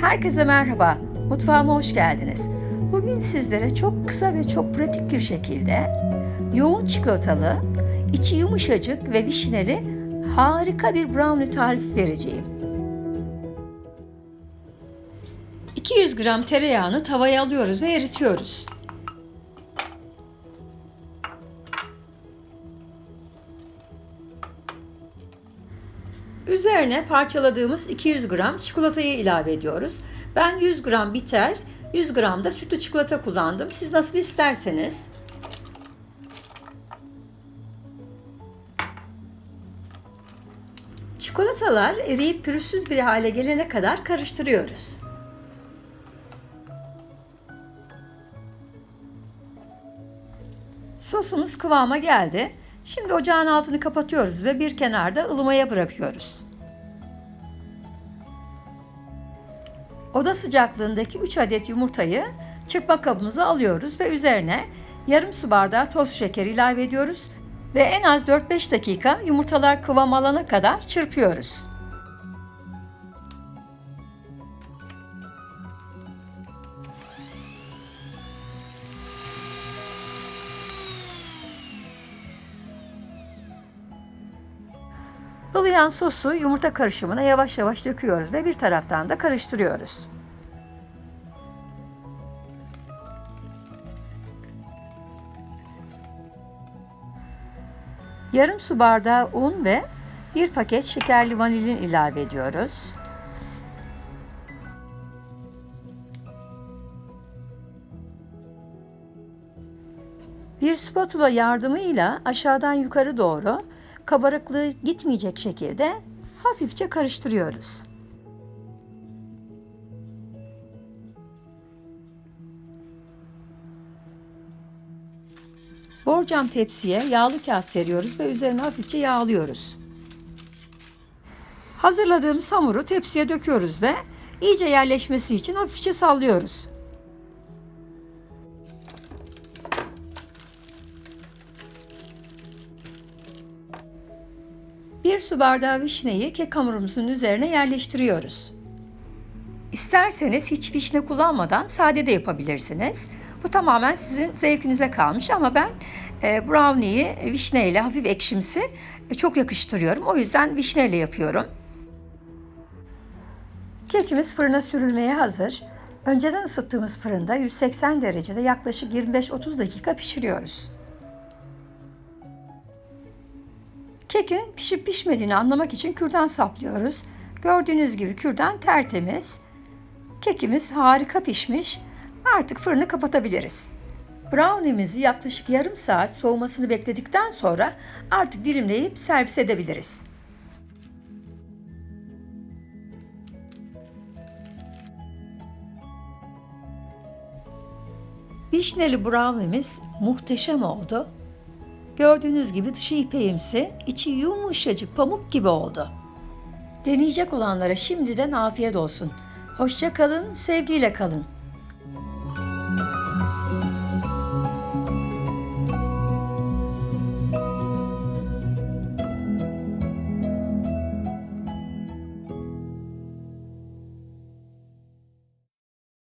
Herkese merhaba, mutfağıma hoş geldiniz. Bugün sizlere çok kısa ve çok pratik bir şekilde yoğun çikolatalı, içi yumuşacık ve vişneli harika bir brownie tarifi vereceğim. 200 gram tereyağını tavaya alıyoruz ve eritiyoruz. Üzerine parçaladığımız 200 gram çikolatayı ilave ediyoruz. Ben 100 gram bitter, 100 gram da sütlü çikolata kullandım. Siz nasıl isterseniz. Çikolatalar eriyip pürüzsüz bir hale gelene kadar karıştırıyoruz. Sosumuz kıvama geldi. Şimdi ocağın altını kapatıyoruz ve bir kenarda ılımaya bırakıyoruz. Oda sıcaklığındaki 3 adet yumurtayı çırpma kabımıza alıyoruz ve üzerine yarım su bardağı toz şeker ilave ediyoruz ve en az 4-5 dakika yumurtalar kıvam alana kadar çırpıyoruz. Ilıyan sosu yumurta karışımına yavaş yavaş döküyoruz ve bir taraftan da karıştırıyoruz. Yarım su bardağı un ve bir paket şekerli vanilin ilave ediyoruz. Bir spatula yardımıyla aşağıdan yukarı doğru kabarıklığı gitmeyecek şekilde hafifçe karıştırıyoruz. Borcam tepsiye yağlı kağıt seriyoruz ve üzerine hafifçe yağlıyoruz. Hazırladığımız hamuru tepsiye döküyoruz ve iyice yerleşmesi için hafifçe sallıyoruz. Bir su bardağı vişneyi kek hamurumuzun üzerine yerleştiriyoruz. İsterseniz hiç vişne kullanmadan sade de yapabilirsiniz. Bu tamamen sizin zevkinize kalmış ama ben e, brownie'yi vişneyle hafif ekşimsi e, çok yakıştırıyorum. O yüzden vişneyle yapıyorum. Kekimiz fırına sürülmeye hazır. Önceden ısıttığımız fırında 180 derecede yaklaşık 25-30 dakika pişiriyoruz. Kekin pişip pişmediğini anlamak için kürdan saplıyoruz. Gördüğünüz gibi kürdan tertemiz. Kekimiz harika pişmiş. Artık fırını kapatabiliriz. Brownie'mizi yaklaşık yarım saat soğumasını bekledikten sonra artık dilimleyip servis edebiliriz. Vişneli brownie'miz muhteşem oldu. Gördüğünüz gibi dışı ipeğimsi, içi yumuşacık pamuk gibi oldu. Deneyecek olanlara şimdiden afiyet olsun. Hoşça kalın, sevgiyle kalın.